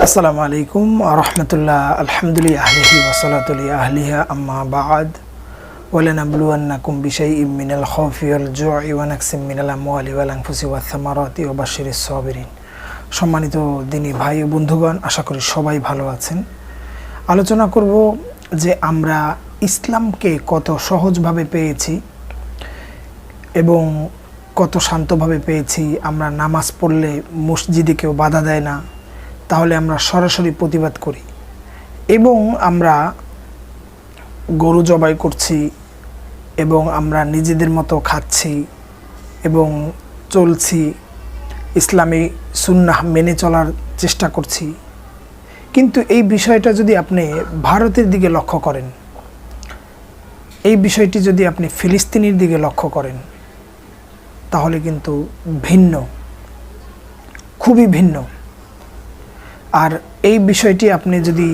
আসসালামু আলাইকুম রহমতুল্লাহ আলহামদুলিল্লাহ আহলিহি ওসলাতুলি আহলিহা আম্মা বাদ ولنبلونكم بشيء من الخوف والجوع ونقص من الأموال والأنفس والثمرات وبشر الصابرين সম্মানিত দিনী ভাই ও বন্ধুগণ আশা করি সবাই ভালো আছেন আলোচনা করব যে আমরা ইসলামকে কত সহজভাবে পেয়েছি এবং কত শান্তভাবে পেয়েছি আমরা নামাজ পড়লে মসজিদে কেউ বাধা দেয় না তাহলে আমরা সরাসরি প্রতিবাদ করি। এবং আমরা গরু জবাই করছি এবং আমরা নিজেদের মতো খাচ্ছি এবং চলছি ইসলামী সুন্নাহ মেনে চলার চেষ্টা করছি। কিন্তু এই বিষয়টা যদি আপনি ভারতের দিকে লক্ষ্য করেন, এই বিষয়টি যদি আপনি ফিলিস্তিনির দিকে লক্ষ্য করেন, তাহলে কিন্তু ভিন্ন, খুবই ভিন্ন। আর এই বিষয়টি আপনি যদি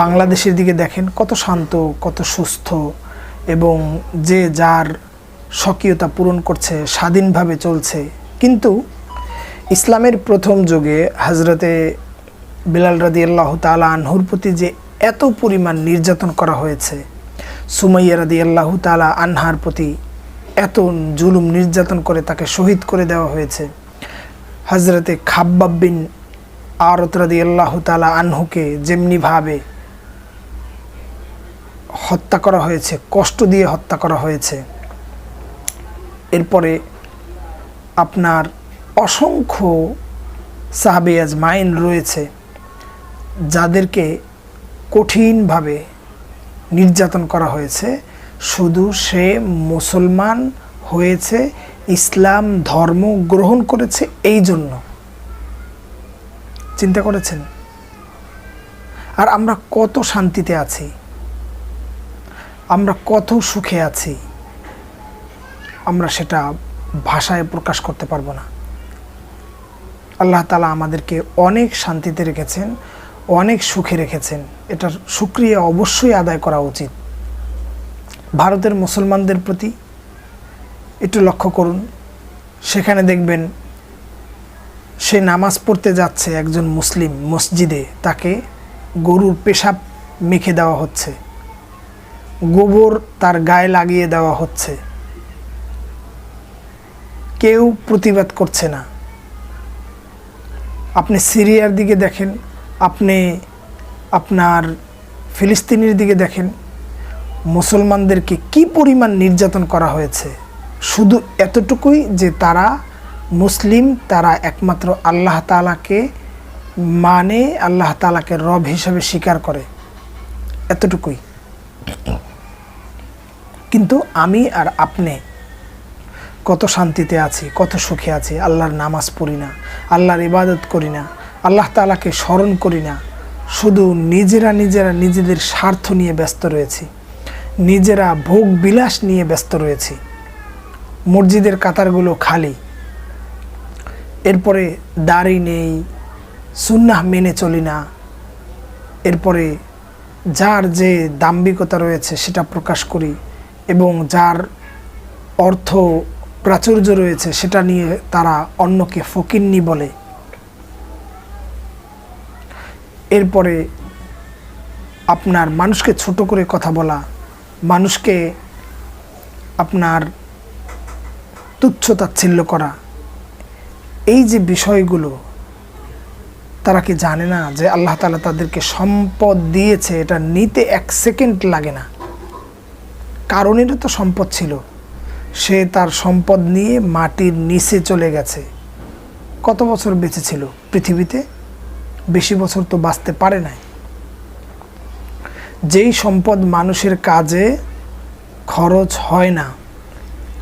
বাংলাদেশের দিকে দেখেন, কত শান্ত, কত সুস্থ এবং যে যার স্বকীয়তা পূরণ করছে, স্বাধীনভাবে চলছে। কিন্তু ইসলামের প্রথম যুগে হজরতে বিলাল রাদি আল্লাহ তালা আনহুর প্রতি যে এত পরিমাণ নির্যাতন করা হয়েছে, সুমাইয়া রাদি আল্লাহ তালা আনহার প্রতি এত জুলুম নির্যাতন করে তাকে শহীদ করে দেওয়া হয়েছে। হজরতে খাব্বাব বিন আরত রাদি আল্লাহ তালা আনহুকে যেমনিভাবে হত্যা করা হয়েছে, কষ্ট দিয়ে হত্যা করা হয়েছে, এরপরে আপনার অসংখ্য সাহাবিয়াজ মাইন রয়েছে যাদেরকে কঠিনভাবে নির্যাতন করা হয়েছে। শুধু সে মুসলমান হয়েছে, ইসলাম ধর্ম গ্রহণ করেছে এই জন্য। চিন্তা করেছেন? আর আমরা কত শান্তিতে আছি? আমরা কত সুখে আছি? আমরা সেটা ভাষায় প্রকাশ করতে পারব না। আল্লাহ তালা আমাদেরকে অনেক শান্তিতে রেখেছেন, অনেক সুখে রেখেছেন। এটার সুক্রিয়া অবশ্যই আদায় করা উচিত। ভারতের মুসলমানদের প্রতি একটু লক্ষ্য করুন। সেখানে দেখবেন সে নামাজ পড়তে যাচ্ছে একজন মুসলিম মসজিদে, তাকে গরুর পেশাব মেখে দেওয়া হচ্ছে। গোবর তার গায়ে লাগিয়ে দেওয়া হচ্ছে। কেউ প্রতিবাদ করছে না। আপনি সিরিয়ার দিকে দেখেন, আপনি আপনার ফিলিস্তিনির দিকে দেখেন, মুসলমানদেরকে কি পরিমাণ নির্যাতন করা হয়েছে। শুধু এতটুকুই যে তারা মুসলিম, তারা একমাত্র আল্লাহ তালাকে মানে আল্লাহ তালাকে রব হিসাবে স্বীকার করে। এতটুকুই। কিন্তু আমি আর আপনি কত শান্তিতে আছি, কত সুখে আছি, আল্লাহর নামাজ পড়ি না, আল্লাহর ইবাদত করি না, আল্লাহ তালাকে স্মরণ করি না, শুধু নিজেরা নিজেরা নিজেদের স্বার্থ নিয়ে ব্যস্ত রয়েছি, নিজেরা ভোগ বিলাস নিয়ে ব্যস্ত রয়েছি, মসজিদের কাতারগুলো খালি এরপরে দাড়ি নেই, সুন্নাহ মেনে চলি না। এরপরে যার যে দাম্ভিকতা রয়েছে সেটা প্রকাশ করি এবং যার অর্থ প্রাচুর্য রয়েছে সেটা নিয়ে তারা অন্যকে ফকিন্নি বলে। এরপরে আপনার মানুষকে ছোট করে কথা বলা, মানুষকে আপনার তুচ্ছ তাচ্ছিল্য করা। এই যে বিষয়গুলো, তারা কি জানে না যে আল্লাহ তালা তাদেরকে সম্পদ দিয়েছে? এটা নিতে এক সেকেন্ড লাগে না। কারণেরও তো সম্পদ ছিল। সে তার সম্পদ নিয়ে মাটির নিচে চলে গেছে। কত বছর বেঁচে ছিল পৃথিবীতে? বেশি বছর তো বাঁচতে পারে নাই। যেই সম্পদ মানুষের কাজে খরচ হয় না,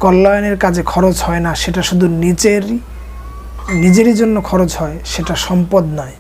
কল্যাণের কাজে খরচ হয় না, সেটা শুধু নিজেরই নিজেরই জন্য খরচ হয় সেটা সম্পদ নয়।